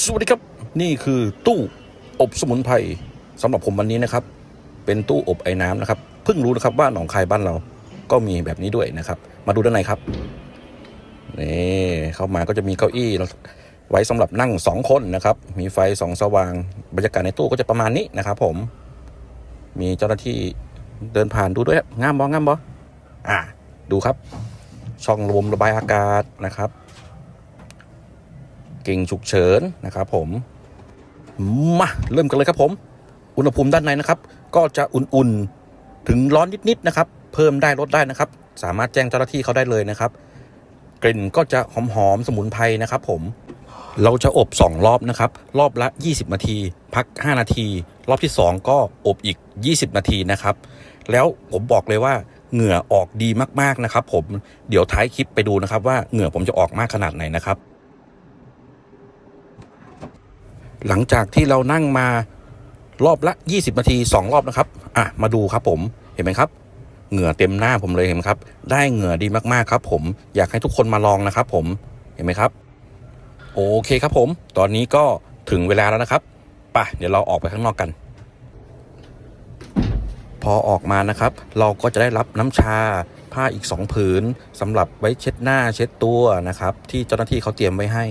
สวัสดีครับ นี่คือตู้อบสมุนไพรสำหรับผมวันนี้นะครับ เป็นตู้อบไอ้น้ำนะครับเพิ่งรู้นะครับว่าหนองคายบ้านเราก็มีแบบนี้ด้วยนะครับ มาดูด้านในครับนี่เข้ามาก็จะมีเก้าอี้ไว้สำหรับนั่งสองคนนะครับ มีไฟสองสว่างบรรยากาศในตู้ก็จะประมาณนี้นะครับ ผม มีเจ้าหน้าที่เดินผ่านดูด้วยครับงามบองามบออ่าดูครับ ช่องลมระบายอากาศนะครับ กิ่งฉุกเฉินนะครับผม มาเริ่มกันเลยครับผม อุณหภูมิด้านในนะครับ ก็จะอุ่นๆ ถึงร้อนนิดๆนะครับ เพิ่มได้ลดได้นะครับ สามารถแจ้งเจ้าหน้าที่เขาได้เลยนะครับ กลิ่นก็จะหอมๆ สมุนไพรนะครับผม เราจะอบ 2 รอบนะครับ รอบละ 20 นาที พัก 5 นาที รอบที่ 2 ก็อบอีก 20 นาทีนะครับ แล้วผมบอกเลยว่าเหงื่อออกดีมากๆนะครับ ผม เดี๋ยวท้ายคลิปไปดูนะครับ ว่าเหงื่อผมจะออกมากขนาดไหนนะครับ หลังจากที่เรานั่งมารอบละ 20 นาที 2 รอบนะครับ อะ มาดูครับผมเห็นไหมครับ เหงื่อเต็มหน้าผมเลยเห็นไหมครับ ได้เหงื่อดีมากๆครับผมอยากให้ทุกคนมาลองนะครับผมเห็นไหมครับ โอเคครับผม ตอนนี้ก็ถึงเวลาแล้วนะครับป่ะเดี๋ยวเราออกไปข้างนอกกัน พอออกมานะครับ เราก็จะได้รับน้ำชาผ้าอีก 2 ผืนสำหรับไว้เช็ดหน้าเช็ดตัวนะครับ ที่เจ้าหน้าที่เขาเตรียมไว้ให้